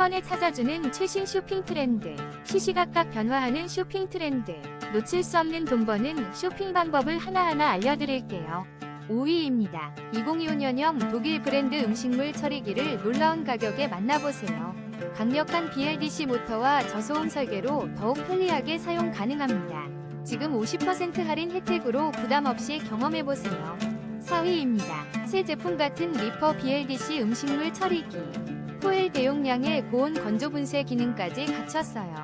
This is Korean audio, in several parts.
번에 찾아주는 최신 쇼핑 트렌드. 시시각각 변화하는 쇼핑 트렌드. 놓칠 수 없는 돈 버는 쇼핑 방법을 하나하나 알려드릴게요. 5위입니다. 2025년형 독일 브랜드 음식물 처리기를 놀라운 가격에 만나보세요. 강력한 BLDC 모터와 저소음 설계로 더욱 편리하게 사용 가능합니다. 지금 50% 할인 혜택으로 부담 없이 경험해보세요. 4위입니다. 새 제품 같은 리퍼 BLDC 음식물 처리기. 포일 대용량의 고온 건조 분쇄 기능까지 갖췄어요.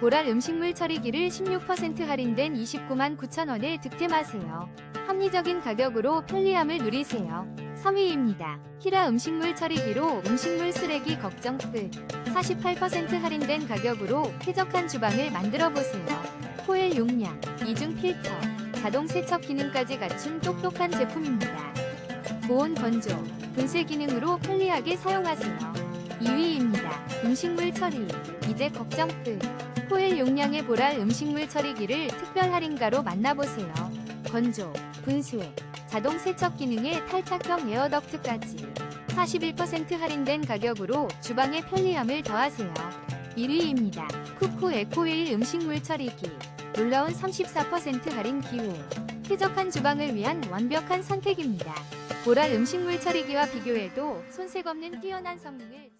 보랄 음식물 처리기를 16% 할인된 29만 9천원에 득템하세요. 합리적인 가격으로 편리함을 누리세요. 3위입니다. 히라 음식물 처리기로 음식물 쓰레기 걱정 끝. 48% 할인된 가격으로 쾌적한 주방을 만들어 보세요. 포일 용량, 이중 필터, 자동 세척 기능까지 갖춘 똑똑한 제품입니다. 고온 건조, 분쇄 기능으로 편리하게 사용하세요. 2위입니다. 음식물 처리, 이제 걱정 끝. 포일 용량의 보랄 음식물 처리기를 특별 할인가로 만나보세요. 건조, 분쇄, 자동 세척 기능의 탈착형 에어덕트까지 41% 할인된 가격으로 주방의 편리함을 더하세요. 1위입니다. 쿠쿠 에코웨일 음식물 처리기 놀라운 34% 할인 기호 쾌적한 주방을 위한 완벽한 선택입니다. 보랄 음식물 처리기와 비교해도 손색 없는 뛰어난 성능을